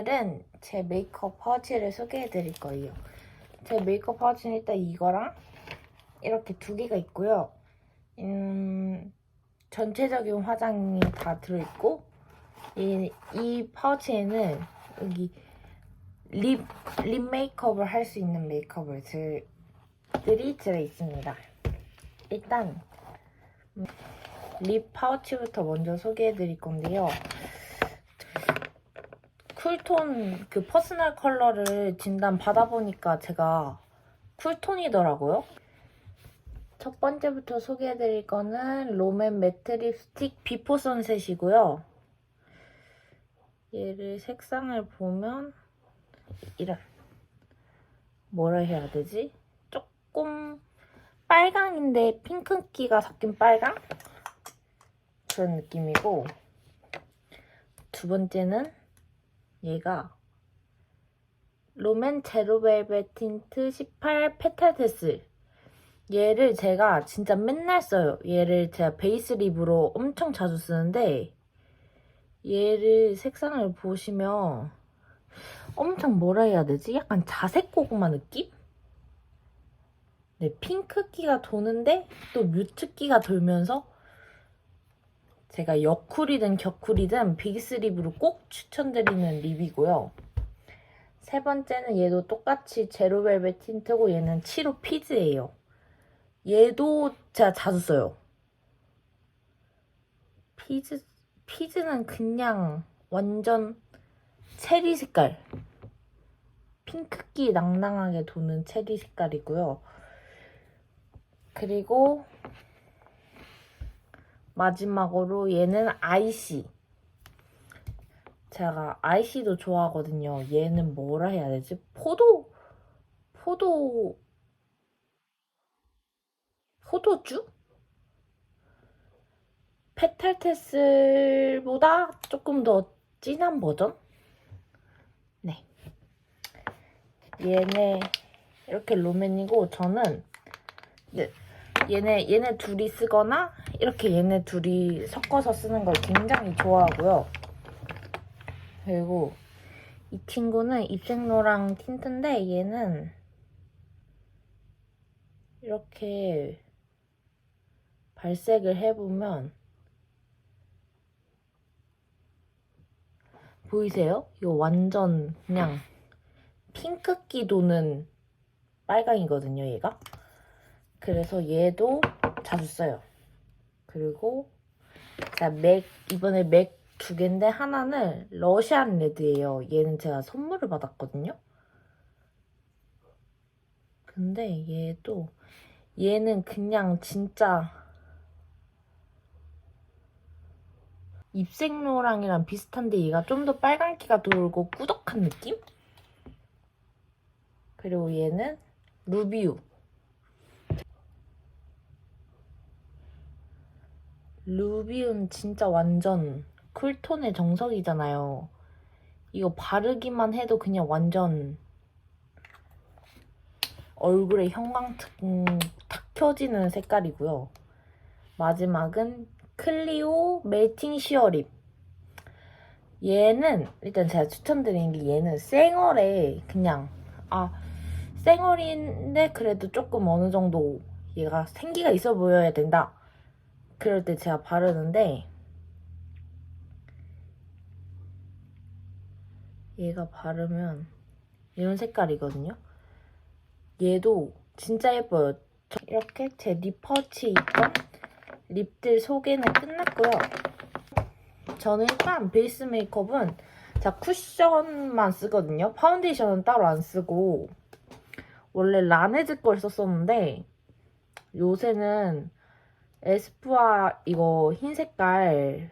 오늘은 제 메이크업 파우치를 소개해 드릴 거예요. 제 메이크업 파우치는 일단 이거랑 이렇게 두 개가 있고요. 음, 전체적인 화장이 다 들어있고, 이, 이 파우치에는 여기 립, 립 메이크업을 할 수 있는 메이크업을 들, 들이 들어있습니다. 일단, 음, 립 파우치부터 먼저 소개해 드릴 건데요. 쿨톤 그 퍼스널 컬러를 진단 받아보니까 제가 쿨톤이더라고요. 첫 번째부터 소개해드릴 거는 롬앤 매트 립스틱 비포 선셋이고요. 얘를 색상을 보면 이런 뭐라 해야 되지? 조금 빨강인데 핑크기가 섞인 빨강? 그런 느낌이고 두 번째는 얘가 롬앤 제로벨벳 틴트 18 페탈테슬 얘를 제가 진짜 맨날 써요. 얘를 제가 베이스 립으로 엄청 자주 쓰는데 얘를 색상을 보시면 엄청 뭐라 해야 되지? 약간 자색 고구마 느낌? 네, 핑크기가 도는데 또 뮤트기가 돌면서 제가 여쿨이든 격쿨이든 비기스 립으로 꼭 추천드리는 립이고요. 세 번째는 얘도 똑같이 제로벨벳 틴트고 얘는 7호 피즈예요. 얘도 제가 자주 써요. 피즈, 피즈는 그냥 완전 체리 색깔. 핑크기 낭낭하게 도는 체리 색깔이고요. 그리고 마지막으로 얘는 아이씨. 제가 아이씨도 좋아하거든요. 얘는 뭐라 해야 되지? 포도, 포도, 포도주? 페탈테슬보다 조금 더 진한 버전? 네. 얘네 이렇게 롬앤이고 저는 네, 얘네 얘네 둘이 쓰거나 이렇게 얘네 둘이 섞어서 쓰는 걸 굉장히 좋아하고요. 그리고 이 친구는 입생로랑 틴트인데 얘는 이렇게 발색을 해보면 보이세요? 이거 완전 그냥 핑크기 도는 빨강이거든요, 얘가. 그래서 얘도 자주 써요. 그리고 자, 맥 이번에 맥 두 개인데 하나는 러시안 레드예요. 얘는 제가 선물을 받았거든요. 근데 얘도 얘는 그냥 진짜 입생로랑이랑 비슷한데 얘가 좀 더 빨간기가 돌고 꾸덕한 느낌? 그리고 얘는 루비우 루비운 진짜 완전 쿨톤의 정석이잖아요. 이거 바르기만 해도 그냥 완전 얼굴에 형광탁 음, 탁 켜지는 색깔이고요. 마지막은 클리오 멜팅 시어 립. 얘는 일단 제가 추천드리는 게 얘는 쌩얼에 그냥 아 쌩얼인데 그래도 조금 어느 정도 얘가 생기가 있어 보여야 된다. 그럴 때 제가 바르는데 얘가 바르면 이런 색깔이거든요. 얘도 진짜 예뻐요. 저 이렇게 제립 파우치 있던 립들 소개는 끝났고요. 저는 일단 베이스 메이크업은 자 쿠션만 쓰거든요. 파운데이션은 따로 안 쓰고 원래 라네즈 걸 썼었는데 요새는 에스쁘아 이거 흰 색깔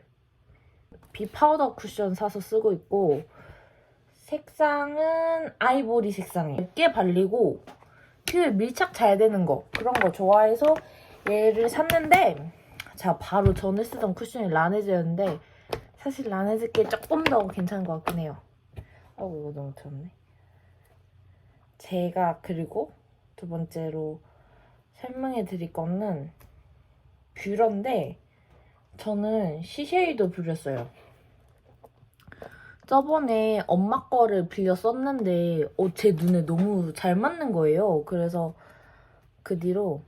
비 파우더 쿠션 사서 쓰고 있고 색상은 아이보리 색상이에요. 얇게 발리고 퓨에 밀착 잘 되는 거 그런 거 좋아해서 얘를 샀는데 자 바로 전에 쓰던 쿠션이 라네즈였는데 사실 라네즈 게 조금 더 괜찮은 것 같긴 해요. 어우 너무 튀었네. 제가 그리고 두 번째로 설명해 드릴 거는 뷰러인데 저는 시쉐이도 써요. 저번에 엄마 거를 빌려 썼는데 어, 제 눈에 너무 잘 맞는 거예요. 그래서 그 뒤로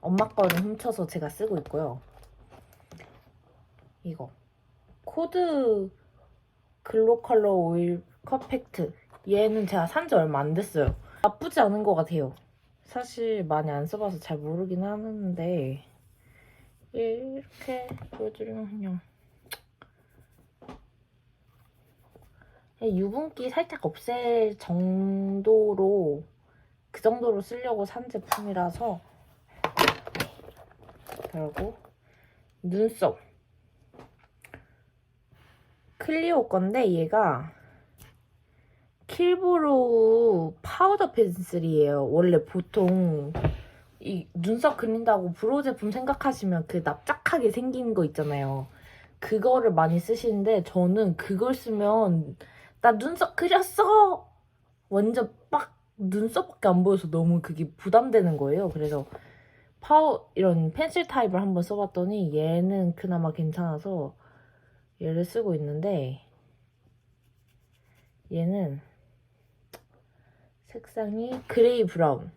엄마 거를 훔쳐서 제가 쓰고 있고요. 이거 코드 글로 컬러 오일 퍼펙트 얘는 제가 산 지 얼마 안 됐어요. 나쁘지 않은 것 같아요. 사실 많이 안 써봐서 잘 모르긴 하는데 이렇게 보여드리면 그냥 유분기 살짝 없앨 정도로 그 정도로 쓰려고 산 제품이라서 그리고 눈썹 클리오 건데 얘가 킬브로우 파우더 펜슬이에요. 원래 보통 이 눈썹 그린다고 브로우 제품 생각하시면 그 납작하게 생긴 거 있잖아요. 그거를 많이 쓰시는데 저는 그걸 쓰면 나 눈썹 그렸어! 완전 빡 눈썹밖에 안 보여서 너무 그게 부담되는 거예요. 그래서 파우 이런 펜슬 타입을 한번 써봤더니 얘는 그나마 괜찮아서 얘를 쓰고 있는데 얘는 색상이 그레이 브라운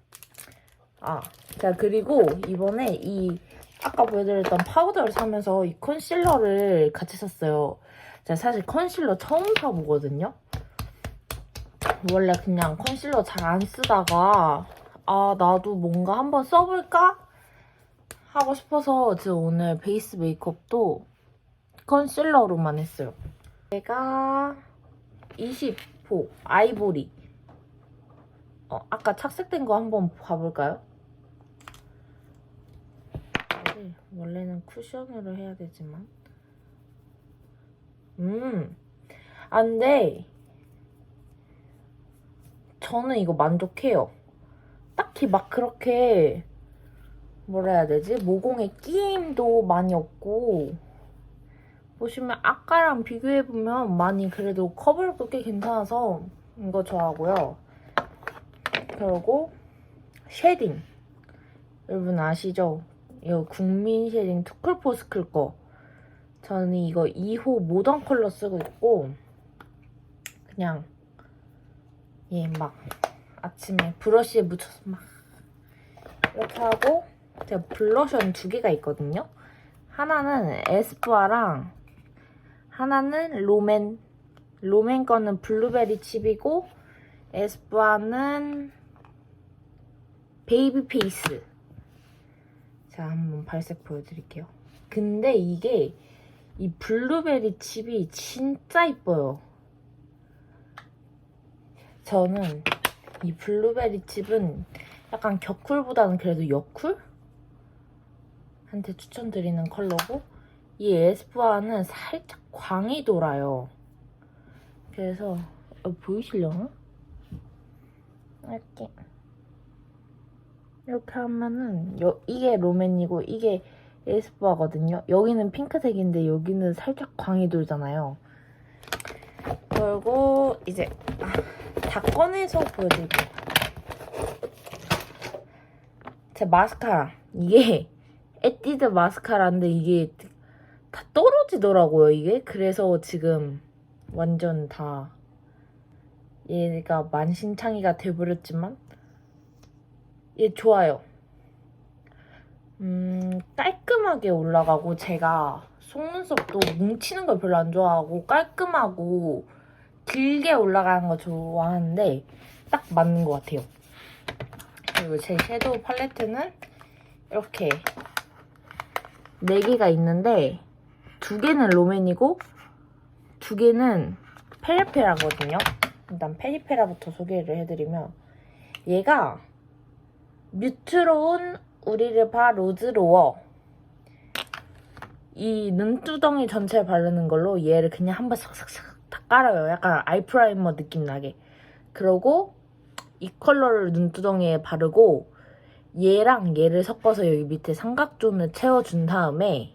아, 자 그리고 이번에 이 아까 보여드렸던 파우더를 사면서 이 컨실러를 같이 샀어요. 제가 사실 컨실러 처음 사보거든요. 원래 그냥 컨실러 잘 안 쓰다가 아 나도 뭔가 한번 써볼까 하고 싶어서 제가 오늘 베이스 메이크업도 컨실러로만 했어요. 제가 20호 아이보리 어, 아까 착색된 거 한번 봐볼까요? 이거를 원래는 쿠션으로 해야 되지만. 음. 안돼 저는 이거 만족해요. 딱히 막 그렇게 뭐라 해야 되지? 모공에 끼임도 많이 없고 보시면 아까랑 비교해보면 많이 그래도 커버력도 꽤 괜찮아서 이거 좋아하고요. 그리고 쉐딩. 여러분 아시죠? 이거 국민 쉐딩 투클포스클 거. 저는 이거 2호 모던 컬러 쓰고 있고 그냥 얘 막 아침에 브러쉬에 묻혀서 막 이렇게 하고 제가 블러셔는 두 개가 있거든요. 하나는 에스쁘아랑 하나는 로맨. 로맨 거는 블루베리 칩이고 에스쁘아는 베이비 페이스. 자, 한번 발색 보여드릴게요. 근데 이게 이 블루베리 칩이 진짜 이뻐요. 저는 이 블루베리 칩은 약간 격쿨보다는 그래도 여쿨? 한테 추천드리는 컬러고 이 에스쁘아는 살짝 광이 돌아요. 그래서 어, 보이시려나? 이렇게 이렇게 하면은 여, 이게 로맨이고 이게 에스쁘아거든요. 여기는 핑크색인데 여기는 살짝 광이 돌잖아요. 그리고 이제 아, 다 꺼내서 보여드릴게요. 제 마스카라 이게 에뛰드 마스카라인데 이게 다 떨어지더라고요 이게 그래서 지금 완전 다 얘가 만신창이가 돼버렸지만 얘 좋아요. 음, 깔끔하게 올라가고 제가 속눈썹도 뭉치는 걸 별로 안 좋아하고 깔끔하고 길게 올라가는 거 좋아하는데 딱 맞는 것 같아요. 그리고 제 섀도우 팔레트는 이렇게 4개가 있는데 두 개는 롬앤이고 두 개는 페리페라거든요. 일단 페리페라부터 소개를 해드리면 얘가 뮤트로운 우리르바 로즈로어 이 눈두덩이 전체에 바르는 걸로 얘를 그냥 한번 싹싹싹 다 깔아요. 약간 아이 프라이머 느낌 나게. 그러고 이 컬러를 눈두덩이에 바르고 얘랑 얘를 섞어서 여기 밑에 삼각존을 채워준 다음에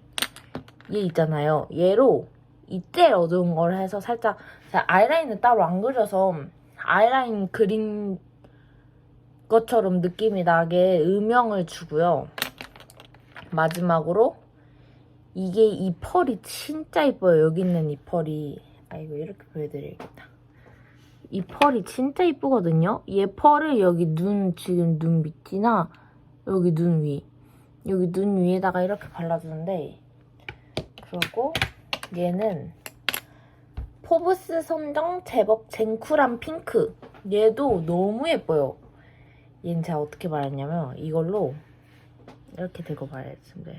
얘 있잖아요. 얘로 이때 어두운 걸 해서 살짝 아이라인을 따로 안 그려서 아이라인 그린 것처럼 느낌이 나게 음영을 주고요. 마지막으로 이게 이 펄이 진짜 이뻐요. 여기 있는 이 펄이 아 이거 이렇게 보여드려야겠다. 이 펄이 진짜 이쁘거든요. 얘 펄을 여기 눈 지금 눈 밑이나 여기 눈 위, 여기 눈 위에다가 이렇게 발라주는데 그리고 얘는 포브스 선정 제법 쟁쿨한 핑크. 얘도 너무 예뻐요. 얘는 제가 어떻게 발랐냐면 이걸로 이렇게 대고 발랐습니다.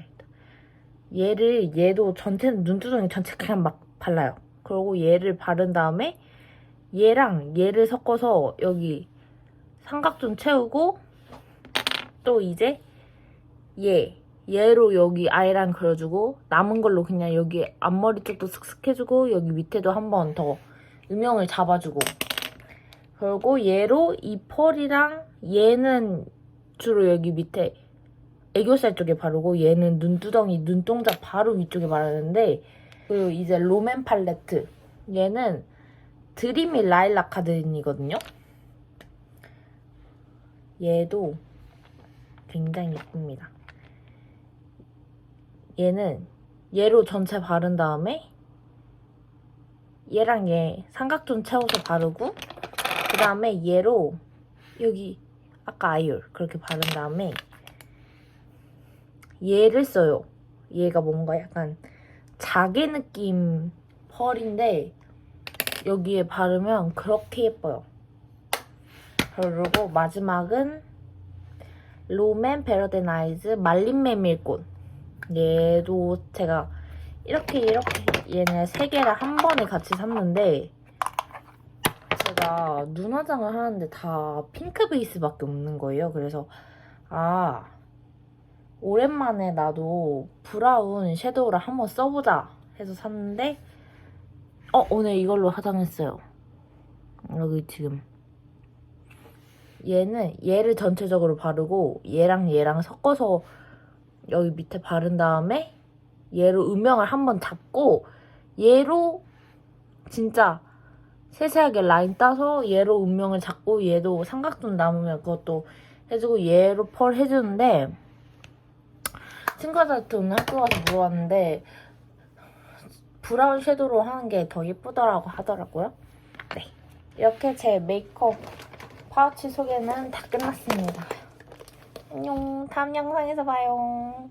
얘를 얘도 전체 눈두덩이 전체 그냥 막 발라요. 그리고 얘를 바른 다음에 얘랑 얘를 섞어서 여기 삼각존 채우고 또 이제 얘 얘로 여기 아이라인 그려주고 남은 걸로 그냥 여기 앞머리 쪽도 슥슥 해주고 여기 밑에도 한 번 더 음영을 잡아주고 그리고 얘로 이 펄이랑 얘는 주로 여기 밑에 애교살 쪽에 바르고 얘는 눈두덩이 눈동자 바로 위쪽에 바르는데 그리고 이제 롬앤 팔레트. 얘는 드리미 라일락 카든이거든요. 얘도 굉장히 예쁩니다. 얘는 얘로 전체 바른 다음에 얘랑 얘 삼각존 채워서 바르고 그 다음에 얘로 여기 아까 아이올 그렇게 바른 다음에 얘를 써요. 얘가 뭔가 약간 자개 느낌 펄인데 여기에 바르면 그렇게 예뻐요. 그리고 마지막은 롬앤 베러덴 아이즈 말린 메밀꽃 얘도 제가 이렇게 이렇게 얘네 세 개를 한 번에 같이 샀는데 눈 화장을 하는데 다 핑크 베이스밖에 없는 거예요. 그래서 아 오랜만에 나도 브라운 섀도우를 한번 써보자 해서 샀는데 어 오늘 이걸로 화장했어요. 여기 지금 얘는 얘를 전체적으로 바르고 얘랑 얘랑 섞어서 여기 밑에 바른 다음에 얘로 음영을 한번 잡고 얘로 진짜 세세하게 라인 따서 얘로 음영을 잡고 얘도 삼각존 남으면 그것도 해주고 얘로 펄 해주는데 친구들한테 오늘 학교 가서 물어봤는데 브라운 섀도우로 하는 게 더 예쁘더라고 하더라고요. 네. 이렇게 제 메이크업 파우치 소개는 다 끝났습니다. 안녕. 다음 영상에서 봐요.